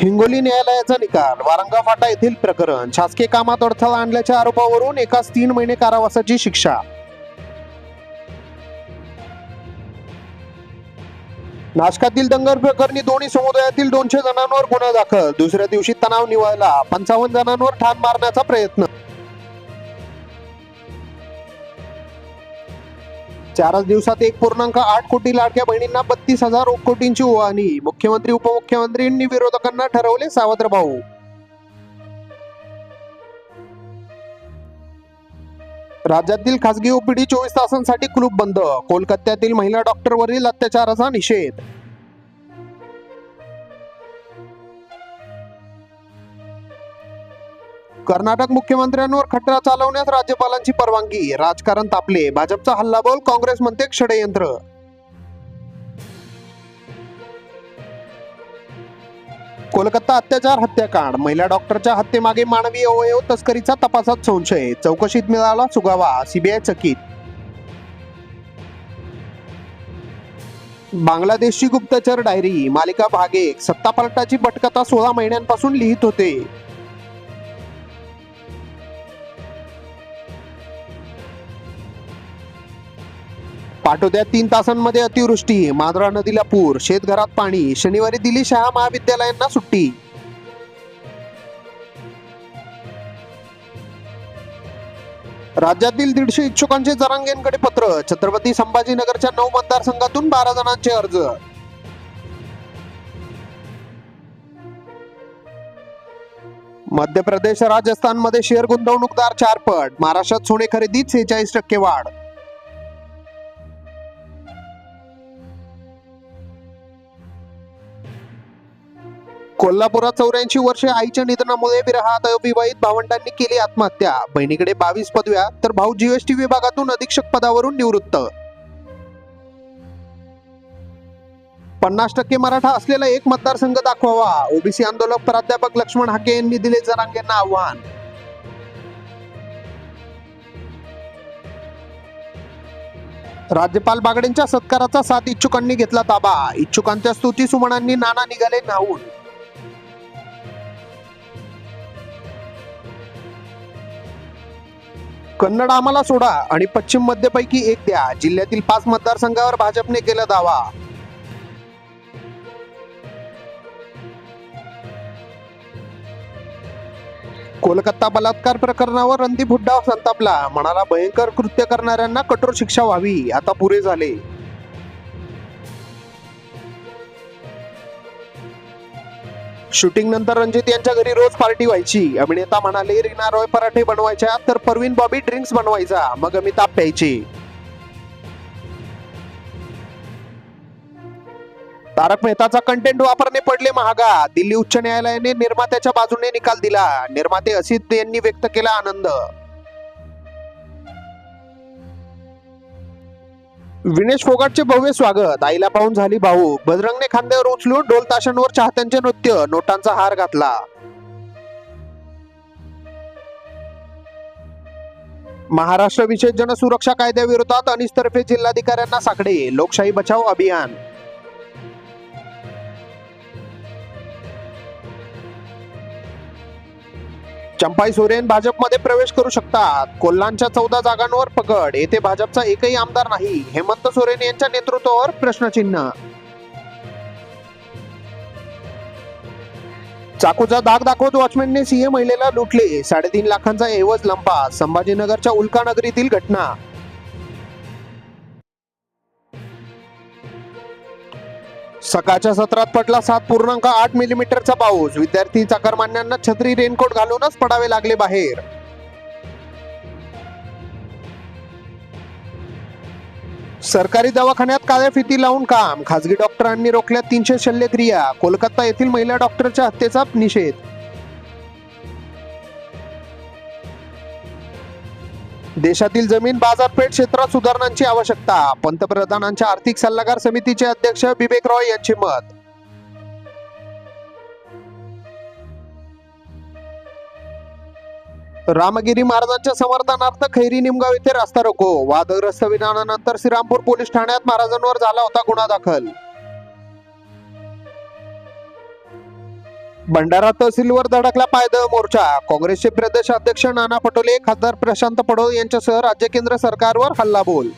हिंगोली न्यायालयाचा निकाल. वारंगा फाटा येथील प्रकरण. शासकीय कामात अडथळा आणल्याच्या आरोपावरून एकाच तीन महिने कारावासाची शिक्षा. नाशकातील दंगल प्रकरणी दोन्ही समुदायातील दोनशे जणांवर गुन्हा दाखल. दुसऱ्या दिवशी तणाव निवळला पंचावन्न जणांवर ठाण मारण्याचा प्रयत्न चारच दिवसात एक पूर्णांक आठ कोटी लाडक्या बहिणींना बत्तीस हजार कोटींची ओवाळणी. मुख्यमंत्री उपमुख्यमंत्र्यांनी विरोधकांना ठरवले सावत्र भाऊ. राज्यातील खासगी ओपीडी चोवीस तासांसाठी कुलूप बंद. कोलकात्यातील महिला डॉक्टरवरील अत्याचाराचा निषेध. कर्नाटक मुख्यमंत्र्यांवर खटला चालवण्यास राज्यपालांची परवानगी राजकारण तापले भाजपचा हल्लाबोल काँग्रेस म्हणते षडयंत्र. कोलकाता अत्याचार हत्याकांड महिला डॉक्टरच्या हत्येमागे मानवी अवयव तस्करीचा तपासात संशय चौकशीत मिळाला सुगावा सीबीआय चकित. बांगलादेशची गुप्तचर डायरी मालिका भाग एक सत्तापालटाची पटकथा सोळा महिन्यांपासून लिहित होते. पाटोद्यात तीन तासांमध्ये अतिवृष्टी मांजरा नदीला पूर शेतघरात पाणी शनिवारी दिली शहा महाविद्यालयांना सुट्टी. राज्यातील दीडशे इच्छुकांचे जरांगेंकडे पत्र छत्रपती संभाजीनगरच्या नऊ मतदारसंघातून बारा जणांचे अर्ज. मध्य प्रदेश राजस्थानमध्ये शेअर गुंतवणूकदार चारपट महाराष्ट्रात सोने खरेदीत सेहेचाळीस टक्के वाढ. कोल्हापुरात चौऱ्याऐंशी वर्षे आईच्या निधनामुळे विरहात अविवाहित भावंडांनी केली आत्महत्या. बहिणीकडे बावीस पदव्या तर भाऊ जीएसटी विभागातून अधीक्षक पदावरून निवृत्त. पन्नास टक्के मराठा असलेला एक मतदारसंघ दाखवावा. ओबीसी आंदोलक प्राध्यापक लक्ष्मण हाके यांनी दिले जरांगेंना आव्हान. राज्यपाल बागडेंच्या सत्काराचा साथ इच्छुकांनी घेतला ताबा. इच्छुकांच्या स्तुती सुमनांनी नाना निघाले नाहून. कन्नड आम्हाला सोडा आणि पश्चिम मध्यपैकी एक द्या. जिल्ह्यातील पाच मतदारसंघावर भाजपने केला दावा. कोलकाता बलात्कार प्रकरणावर रणदीप हुड्डा संतापला. म्हणाला भयंकर कृत्य करणाऱ्यांना कठोर शिक्षा व्हावी. आता पुरे झाले. शूटिंग नंतर रणजित यांच्या घरी रोज पार्टी व्हायची. अभिनेता म्हणाले रीना रॉय पराठे बनवायच्या तर परवीन बॉबी ड्रिंक्स बनवायचा. मग अमिताभ प्यायची. तारक मेहताचा कंटेंट वापरणे पडले महागा. दिल्ली उच्च न्यायालयाने निर्मात्याच्या बाजूने निकाल दिला. निर्माते असित यांनी व्यक्त केला आनंद. विनेश फोगाटचे भव्य स्वागत. आईला पाहून झाली भाऊ बजरंगने खांद्यावर उचलून ढोल ताशांवर चाहत्यांचे नृत्य नोटांचा हार घातला. महाराष्ट्र विशेष जनसुरक्षा कायद्याविरोधात अनिसतर्फे जिल्हाधिकाऱ्यांना साकडे. लोकशाही बचाव अभियान. चंपाई सोरेन भाजपमध्ये प्रवेश करू शकतात. कोल्हांच्या चौदा जागांवर पकड. येथे भाजपचा एकही आमदार नाही. हेमंत सोरेन यांच्या नेतृत्वावर प्रश्नचिन्ह. चाकूचा दाग दाखवत वॉचमॅनने सिंह महिलेला लुटले. साडेतीन लाखांचा एवज लंपा संभाजीनगरच्या उल्का नगरीतील घटना. सकाळच्या सत्रात पडला सात पूर्णांक आठ मिलीमीटरचा पाऊस. विद्यार्थी चाकरमान्यांना छत्री रेनकोट घालूनच पडावे लागले बाहेर. सरकारी दवाखान्यात काळ्या फिती लावून काम. खासगी डॉक्टरांनी रोखल्या तीनशे शल्यक्रिया. कोलकाता येथील महिला डॉक्टरच्या हत्येचा निषेध देशातील जमीन बाजारपेठ क्षेत्रात सुधारणांची आवश्यकता. पंतप्रधानांच्या आर्थिक सल्लागार समितीचे अध्यक्ष बिबेक रॉय यांचे मत. रामगिरी महाराजांच्या समर्थनार्थ खैरी निमगाव येथे रास्ता रोको. वादग्रस्त विधानानंतर श्रीरामपूर पोलीस ठाण्यात महाराजांवर झाला होता गुन्हा दाखल. भंडारा तहसीलवर धडकला पायदळ मोर्चा. काँग्रेसचे प्रदेश अध्यक्ष नाना पटोले खासदार प्रशांत पडोळ यांच्यासह राज्य केंद्र सरकारवर हल्लाबोल.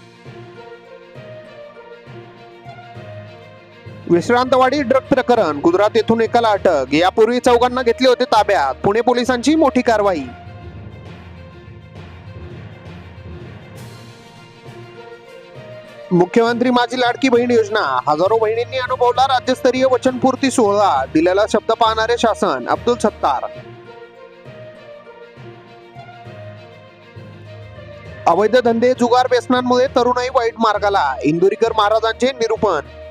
विश्रांतवाडी ड्रग प्रकरण. गुजरात येथून एकाला अटक. यापूर्वी चौघांना घेतले होते ताब्यात. पुणे पोलिसांची मोठी कारवाई. मुख्यमंत्री माझी लाडकी बहीण योजना. हजारो बहिणींनी अनुभवला राज्यस्तरीय वचनपूर्ती सोहळा. दिलेला शब्द पाहणारे शासन अब्दुल सत्तार. अवैध धंदे जुगार व्यसनांमुळे तरुणाई वाईट मार्गाला. इंदुरीकर महाराजांचे निरूपण.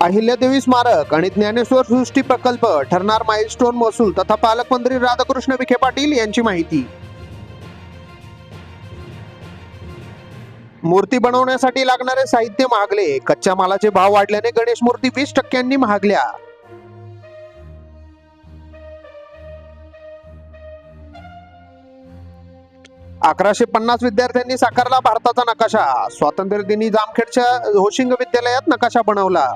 अहिल्यादेवी स्मारक आणि ज्ञानेश्वर सृष्टी प्रकल्प ठरणार माइलस्टोन महसूल तथा पालकमंत्री राधाकृष्ण विखे पाटील यांची माहिती. मूर्ती बनवण्यासाठी लागणारे साहित्य महागले कच्च्या मालाचे भाव वाढल्याने गणेश मूर्ती वीस टक्क्यांनी महागल्या. अकराशे पन्नास विद्यार्थ्यांनी साकारला भारताचा नकाशा. स्वातंत्र्य दिनी जामखेडच्या होशिंग विद्यालयात नकाशा बनवला.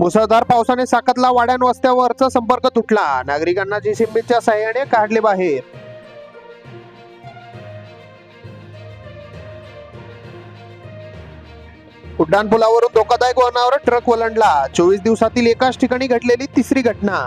मुसळधार पावसाने साकतला वाड्यान वस्त्यावरचा संपर्क तुटला. नागरिकांना जेसीबीच्या सहाय्याने काढले बाहेर. उड्डाणपुलावरून धोकादायक वळणावर ट्रक वलंडला चोवीस दिवसातील एकाच ठिकाणी घडलेली तिसरी घटना.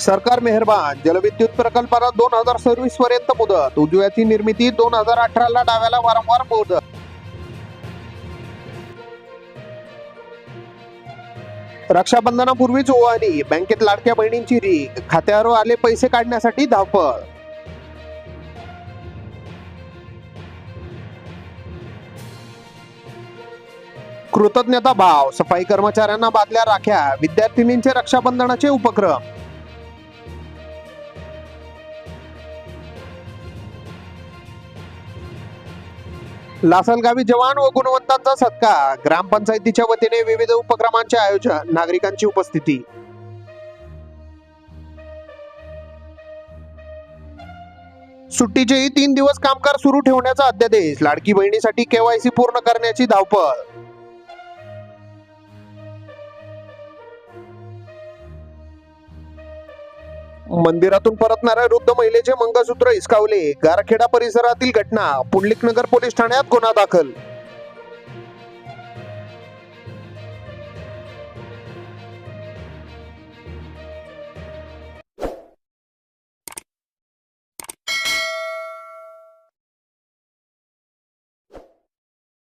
सरकार मेहरबान. जलविद्युत प्रकल्पाला दोन हजार सव्वीस पर्यंत मुदत. उजव्याची निर्मिती दोन हजार अठराला डाव्याला वारंवार मुदत रक्षाबंधनापूर्वीच ओवाळणी. बँकेत लाडक्या बहिणींची रीक खात्यावर आले पैसे काढण्यासाठी धावपळ. कृतज्ञता भाव. सफाई कर्मचाऱ्यांना बादल्या राख्या. विद्यार्थिनींचे रक्षाबंधनाचे उपक्रम. लासलगावी जवान व गुणवंतांचा सत्कार ग्रामपंचायतीच्या वतीने विविध उपक्रमांचे आयोजन. नागरिकांची उपस्थिती. सुट्टीचेही तीन दिवस कामकाज सुरू ठेवण्याचा अध्यादेश. लाडकी बहिणीसाठी केवायसी पूर्ण करण्याची धावपळ. मंदिरातून परतणाऱ्या वृद्ध महिलेचे मंगळसूत्र हिसकावले गारखेडा परिसरातील घटना पुंडलिक नगर पोलीस ठाण्यात गुन्हा दाखल